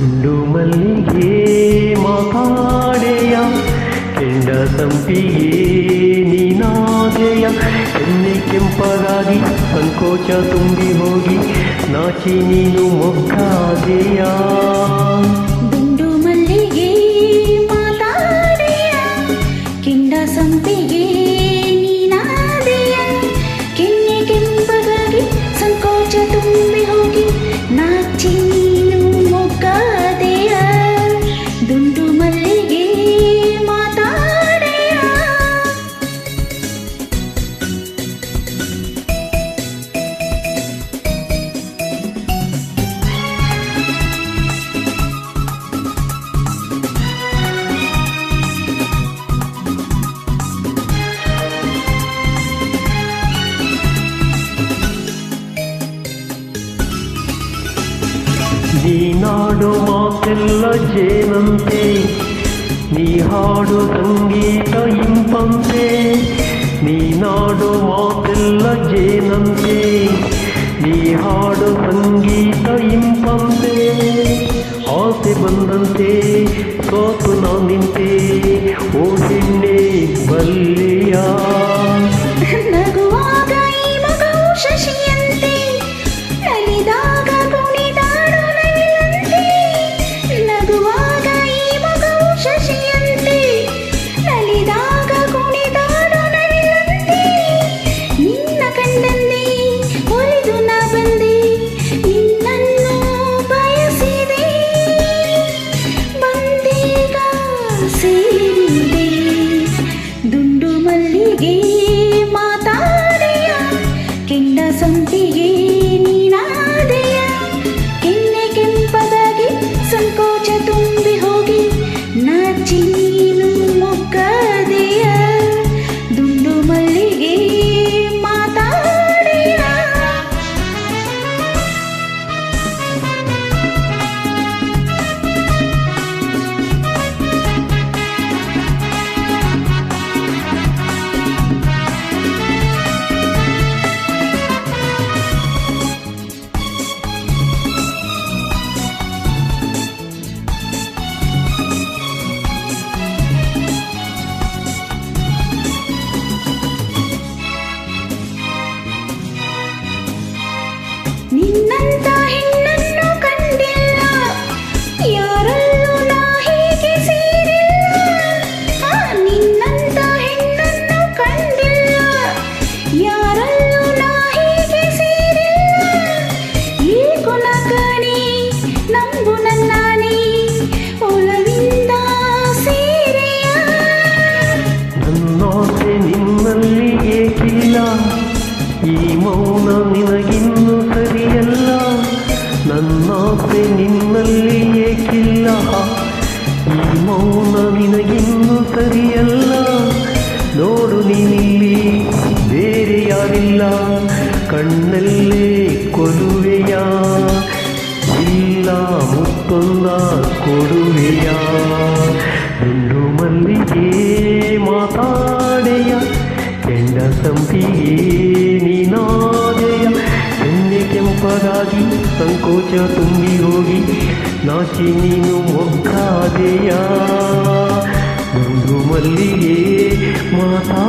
ದುಂಡು ಮಲ್ಲಿಗೆ ಮಾತಾಡೆಯ ಕೆಂಡ ಸಂಪಿಗೆ ನೀನಾದೆಯ. ಎಣ್ಣೆ ಕೆಂಪಗಾಗಿ ಸಂಕೋಚ ತುಂಬಿ ಹೋಗಿ ನಾಚಿ ನೀನು ಮೊಗ್ಗಾದೆಯ. ನೀನಾಡು ಮಾತೆಲ್ಲ ಜೇನಂತೆ ನೀ ಹಾಡು ಸಂಗೀತ ಇಂಪಂತೆ ನೀನಾಡು ಮಾತೆಲ್ಲ ಜೇನಂತೆ ನೀ ಹಾಡು ಸಂಗೀತ ಇಂಪಂತೆ ಆಸೆ ಬಂದಂತೆ ಸೋತು ನಾ ನಿಂತೆ ಓ ಹೆಣ್ಣೆ ಬಲ್ಲಿಯ me. ನಿನ್ನಲ್ಲಿ ಏಕಿಲ್ಲ ಈ ಮೌನ ನಿನಗಿನ್ನು ಸರಿಯಲ್ಲ ನೋಡು ನೀನಿಲ್ಲಿ ಬೇರೆ ಯಾರಿಲ್ಲ ಕಣ್ಣಲ್ಲೇ ಕೊಡುವೆಯ ಇಲ್ಲ ಮುತ್ತೊಂದ ಕೊಡುವೆಯ ದುಂಡು ಮಲ್ಲಿಗೆ ಮಾತಾಡೆಯ ಕೆಂಡ ಸಂಪಿಗೆ ಪರಾಗಿ ಸಂಕೋಚ ತುಂಬಿ ಹೋಗಿ ನಾಚಿ ನೀನು ಮೊಗ್ಗಾದೆಯ? ಮಲ್ಲಿಗೆ ಮಾತಾ